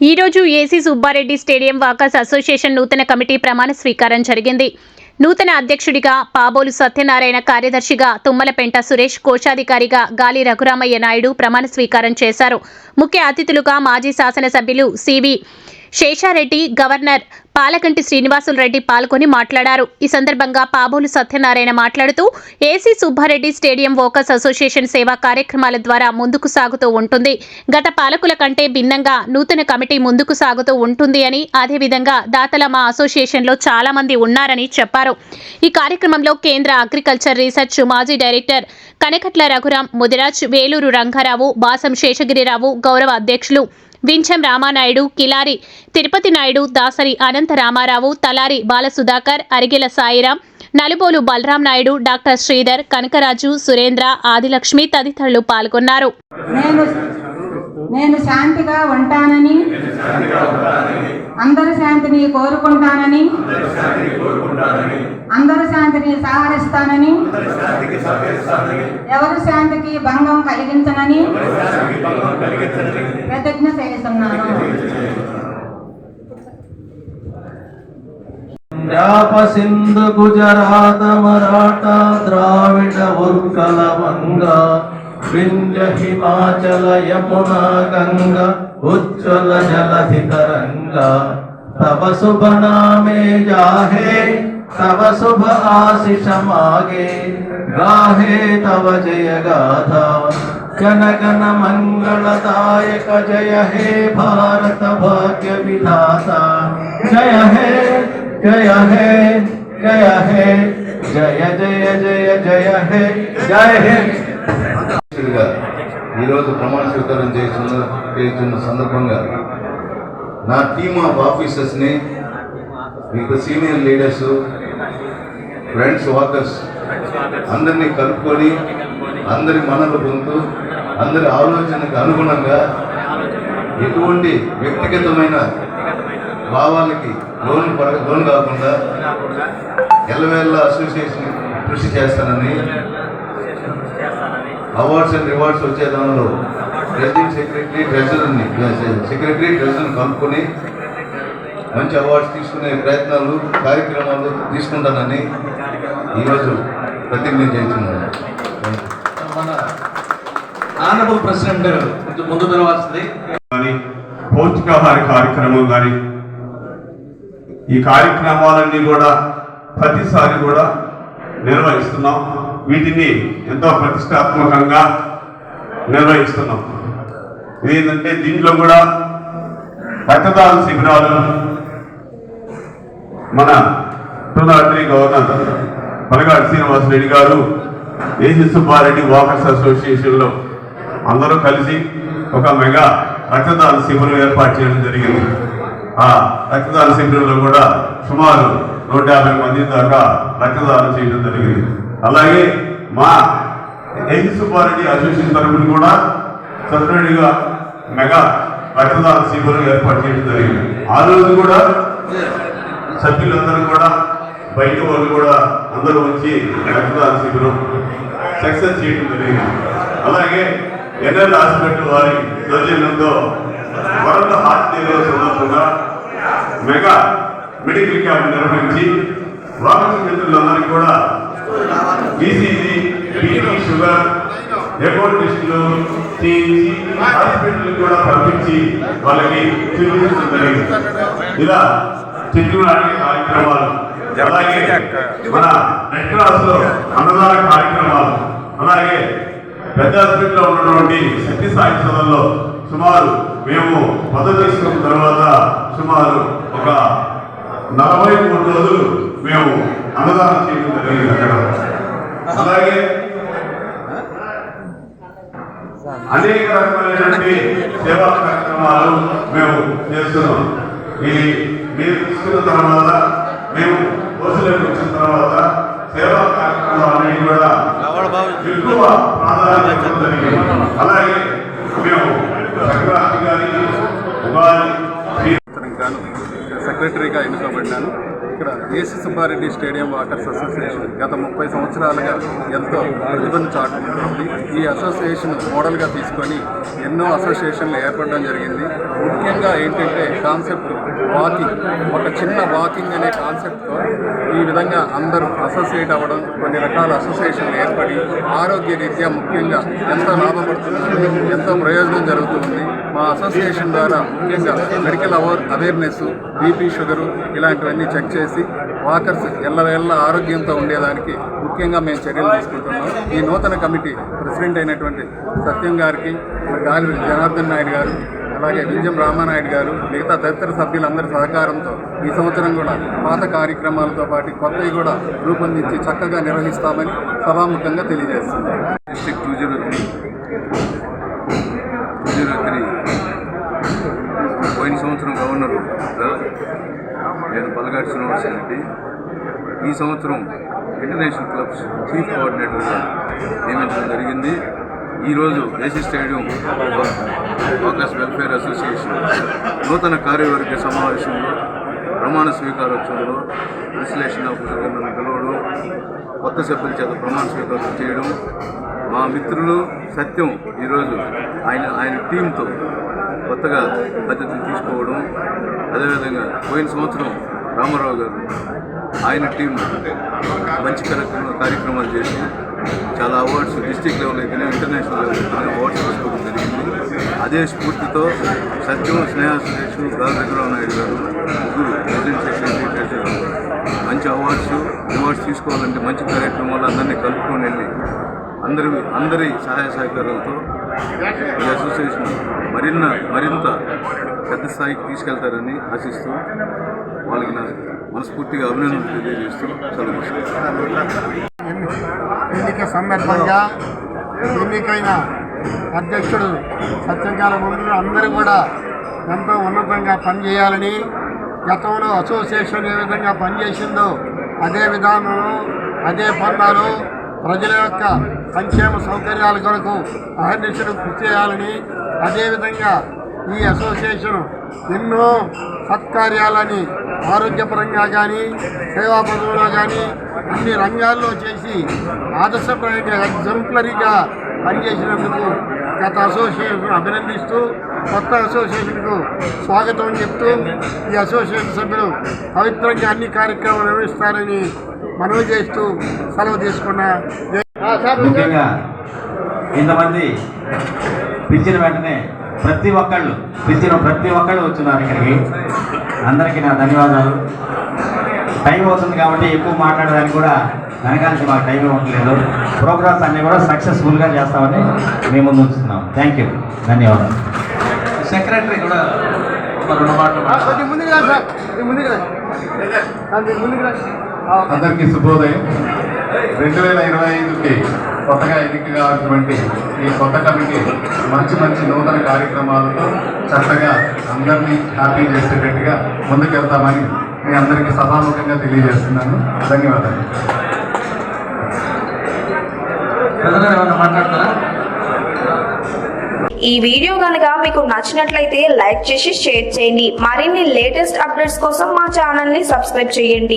ఈరోజు AC Subbareddy stadium walkers association నూతన committee ప్రమాణ స్వీకారం జరిగింది. నూతన అధ్యక్షుడిగా పాబోలు సత్యనారాయణ కార్యదర్శిగా తుమ్మలపెంట సురేష్ కోశాధికారిగా గాలి రఘురామయ్య నాయుడు ప్రమాణ స్వీకారం చేశారు. ముఖ్య అతిథులుగా మాజీ శాసనసభ్యులు C V Seshareddy governor Palakanti Srinivasulu Reddy పాల్గొని మాట్లాడారు. ఈ సందర్భంగా పాబోలు సత్యనారాయణ మాట్లాడుతూ AC Subbareddy stadium walkers association సేవా కార్యక్రమాల ద్వారా ముందుకు సాగుతూ ఉంటుంది. గత పాలకుల కంటే భిన్నంగా నూతన కమిటీ ముందుకు సాగుతూ ఉంటుంది అని అదేవిధంగా దాతల మా అసోసియేషన్లో చాలా మంది ఉన్నారని చెప్పారు. ఈ కార్యక్రమంలో కేంద్ర అగ్రికల్చర్ రీసెర్చ్ మాజీ డైరెక్టర్ కనకట్ల రఘురాం ముదిరాజ్ వేలూరు రంగారావు బాసం శేషగిరిరావు గౌరవ అధ్యక్షులు వించెం రామానాయుడు కిలారి తిరుపతి నాయుడు దాసరి అనంత రామారావు తలారి బాలసుధాకర్ అరిగెల సాయిరాం నలుబోలు బలరాం నాయుడు డాక్టర్ శ్రీధర్ కనకరాజు సురేంద్ర ఆదిలక్ష్మి తదితరులు పాల్గొన్నారు. నేను శాంతిగా ఉంటానని అందరి శాంతిని కోరుకుంటానని అందరి శాంతిని సహకరిస్తానని ఎవరి శాంతికి భంగం కలిగించనని ప్రతిజ్ఞ చేస్తున్నాను. సింధు గుజరాత మరాఠా ద్రావిడ ఉత్కల వంగ विंध्य हिमाचल यमुना गंगा उज्ज्वल जलधि तरंगा तब शुभ नामे जाहे तब शुभ आशीष मागे गाहे तब जय गाथा गण मंगल मंगलदायक जय हे भारत भाग्य विधाता जय हे जय हे जय हे, जय जय जय जय हे जय हे। ఈరోజు ప్రమాణ స్వీకారం చేస్తున్న చేస్తున్న సందర్భంగా నా టీమ్ ఆఫ్ ఆఫీసర్స్ని మీకు సీనియర్ లీడర్స్ ఫ్రెండ్స్ వాకర్స్ అందరినీ కలుపుకొని అందరి మనలు పొందుతూ అందరి ఆలోచనకు అనుగుణంగా ఎటువంటి వ్యక్తిగతమైన భావాలకి లోన్ లోన్ కాకుండా ఎల్లవేళ్ళ అసోసియేషన్ కృషి చేస్తానని అవార్డ్స్ అండ్ రివార్డ్స్ వచ్చే దానిలో ప్రెసిడెంట్ సెక్రటరీ ట్రెజరర్ని సెక్రటరీ ట్రెజరర్ని కలుపుకొని మంచి అవార్డ్స్ తీసుకునే ప్రయత్నాలు కార్యక్రమాలు తీసుకుంటానని ఈరోజు ప్రతిజ్ఞ చేస్తున్నాను. మన ఆనరబుల్ ప్రెసిడెంట్ కొంచెం ముందు తెరవాల్సింది. కానీ పౌష్టికాహార కార్యక్రమం కానీ ఈ కార్యక్రమాలన్నీ కూడా ప్రతిసారి కూడా నిర్వహిస్తున్నాం. వీటిని ఎంతో ప్రతిష్టాత్మకంగా నిర్వహిస్తున్నాం. ఏంటంటే దీంట్లో కూడా రక్తదాన శిబిరాలు మన తులాద్రి గవర్నర్ పలగాడి శ్రీనివాసరెడ్డి గారు ఏజి సుబ్బారెడ్డి వాకర్స్ అసోసియేషన్లో అందరూ కలిసి ఒక మెగా రక్తదాన శిబిరం ఏర్పాటు చేయడం జరిగింది. ఆ రక్తదాన శిబిరంలో కూడా సుమారు నూట యాభై మంది దాకా రక్తదానం చేయడం జరిగింది. అలాగే మా ఏజి సుబ్బారెడ్డి అసోసియేషన్ తరఫున కూడా సపరేట్గా మెగా రక్తదాన శిబిరం ఏర్పాటు చేయడం జరిగింది. ఆ రోజు కూడా సభ్యులందరూ కూడా బయట వాళ్ళు కూడా అందరూ వచ్చి రక్తదాన శిబిరం సక్సెస్ చేయడం జరిగింది. అలాగే ఎన్ఎల్ హాస్పిటల్ వారి సౌజన్యంతో వరల్డ్ హార్ట్ డే సందర్భంగా మెగా మెడికల్ క్యాంప్ నిర్వహించి వాహన మిత్రులందరికీ కూడా బీసీజీ బీపీ షుగర్ ఎకౌంట్ టెస్టులు చేయించి హాస్పిటల్ కూడా పంపించి వాళ్ళకి చూపించడం జరిగింది ఇలా చిత్రులాంటి కార్యక్రమాలు అలాగే మన రెడ్ క్రాస్లో అన్నదాన కార్యక్రమాలు అలాగే పెద్ద హాస్పిటల్లో ఉన్నటువంటి శక్తి సాహిత్యంలో సుమారు మేము పదవి తీసుకున్న తర్వాత సుమారు ఒక నలభై మూడు రోజులు మేము అన్నదానం చేయడం జరిగింది అక్కడ. అలాగే అనేక రకమైనటువంటి సేవా కార్యక్రమాలు మేము చేస్తున్నాం. ఇది మీరు తీసుకున్న తర్వాత మేము బస్సులకు వచ్చిన తర్వాత సేవా కార్యక్రమాలు అనేవి కూడా ఎక్కువ ప్రాధాన్యత జరిగింది అలాగే మేము సంక్రాంతి గారికి ఉగాది సెక్రటరీగా ఎన్నుకోబడ్డాను ఇక్కడ AC AC Subbareddy stadium walkers association గత ముప్పై సంవత్సరాలుగా ఎంతో ప్రతిభను చాటుకుంటుంది. ఈ అసోసియేషన్ మోడల్గా తీసుకొని ఎన్నో అసోసియేషన్లు ఏర్పడడం జరిగింది. ముఖ్యంగా ఏంటంటే కాన్సెప్ట్ వాకింగ్ ఒక చిన్న వాకింగ్ అనే కాన్సెప్ట్తో ఈ విధంగా అందరూ అసోసియేట్ అవ్వడం కొన్ని రకాల అసోసియేషన్లు ఏర్పడి ఆరోగ్య రీత్యా ముఖ్యంగా ఎంత లాభపడుతుంది ఎంతో ప్రయోజనం జరుగుతుంది. మా అసోసియేషన్ ద్వారా ముఖ్యంగా medical our awareness BP sugar ఇలాంటివన్నీ చెక్ చేసి వాకర్స్ ఎల్లవేళ్ళ ఆరోగ్యంతో ఉండేదానికి ముఖ్యంగా మేము చర్యలు తీసుకుంటున్నాం. ఈ నూతన కమిటీ ప్రెసిడెంట్ అయినటువంటి సత్యం గారికి గాలి జనార్దన్ నాయుడు గారు అలాగే వింజం రామానాయుడు గారు మిగతా తదితర సభ్యులందరి సహకారంతో ఈ సంవత్సరం కూడా పాత కార్యక్రమాలతో పాటు కొత్తవి కూడా రూపొందించి చక్కగా నిర్వహిస్తామని సభాముఖంగా తెలియజేస్తుంది district two zero three two zero three పోయిన సంవత్సరం గవర్నర్ నేను పలగాడి శ్రీనివాస్ రెడ్డి. ఈ సంవత్సరం ఇంటర్నేషనల్ క్లబ్స్ చీఫ్ కోఆర్డినేటర్గా నియమించడం జరిగింది. ఈరోజు AC stadium focus welfare association నూతన కార్యవర్గ సమావేశంలో ప్రమాణ స్వీకారోత్సవంలో విశ్లేషణ పుస్తకాలను పిలవడం కొత్త సభ్యుల చేత ప్రమాణ స్వీకారం చేయడం మా మిత్రులు సత్యం ఈరోజు ఆయన ఆయన టీంతో కొత్తగా బాధ్యతలు తీసుకోవడం అదేవిధంగా పోయిన సంవత్సరం రామారావు గారు ఆయన టీం మంచి కార్యక్రమాలు కార్యక్రమాలు చేసి చాలా అవార్డ్స్ డిస్టిక్ లెవెల్ అయితే ఇంటర్నేషనల్ లెవెల్ అయితేనే అవార్డ్స్ తీసుకోవడం జరిగింది. అదే స్ఫూర్తితో సత్యం స్నేహ సురేష్ గాలి రఘురావు నాయుడు గారు ముగ్గురు ప్రెసిడెంట్ సెక్రటరీ ట్రెజరర్ మంచి అవార్డ్స్ అవార్డ్స్ తీసుకోవాలంటే మంచి కార్యక్రమాలు అందరినీ కలుపుకొని వెళ్ళి అందరి అందరి సహాయ సహకారాలతో ఈ అసోసియేషన్ మరిన్న మరింత పెద్ద స్థాయికి తీసుకెళ్తారని ఆశిస్తూ వాళ్ళకి నా మనస్ఫూర్తిగా అభినందనలు తెలియజేస్తూ సెలవు ఎన్నిక సందర్భంగా ఎన్నికైన అధ్యక్షుడు సత్యంకాల ముందు అందరూ కూడా ఎంతో ఉన్నతంగా పనిచేయాలని గతంలో అసోసియేషన్ ఏ విధంగా పనిచేసిందో అదే విధానంలో అదే పన్నాలు ప్రజల యొక్క సంక్షేమ సౌకర్యాల కొరకు అహర్నిశలు కృషి చేయాలని అదేవిధంగా ఈ అసోసియేషన్ ఎన్నో సత్కార్యాలని ఆరోగ్యపరంగా కానీ సేవా కానీ అన్ని రంగాల్లో చేసి ఆదర్శప్రాయంగా ఎగ్జంప్లరీగా పనిచేసినందుకు గత అసోసియేషన్ అభినందిస్తూ కొత్త అసోసియేషన్కు స్వాగతం చెప్తూ ఈ అసోసియేషన్ సభ్యులు పవిత్రంగా అన్ని కార్యక్రమాలు నిర్వహిస్తారని మనవి చేస్తూ సెలవు తీసుకున్నా ముఖ్యంగా ఇంతమంది పిలిచిన వెంటనే ప్రతి ఒక్కళ్ళు పిలిచిన ప్రతి ఒక్కళ్ళు వచ్చున్నారు ఇక్కడికి. అందరికీ నా ధన్యవాదాలు. టైం అవుతుంది కాబట్టి ఎక్కువ మాట్లాడడానికి కూడా వెనకాల మాకు టైం ఇవ్వట్లేదు ప్రోగ్రామ్స్ అన్నీ కూడా సక్సెస్ఫుల్గా చేస్తామని మేము ముందు ఉంచుతున్నాం. థ్యాంక్ యూ ధన్యవాదాలు. సెక్రటరీ కూడా అందరికీ శుభోదయం. రెండు వేల ఇరవై ఐదుకి కొత్తగా ఎన్నిక కావాల్సినటువంటి ఈ కొత్త కమిటీ మంచి మంచి నూతన కార్యక్రమాలతో చక్కగా అందరినీ హ్యాపీ చేసేటట్టుగా ముందుకెళ్తామని మీ అందరికీ సభాముఖంగా తెలియజేస్తున్నాను. ధన్యవాదాలు. ఈ వీడియో కనుక మీకు నచ్చినట్లయితే లైక్ చేసి షేర్ చేయండి. మరిన్ని లేటెస్ట్ అప్డేట్స్ కోసం మా ఛానల్ని సబ్స్క్రైబ్ చేయండి.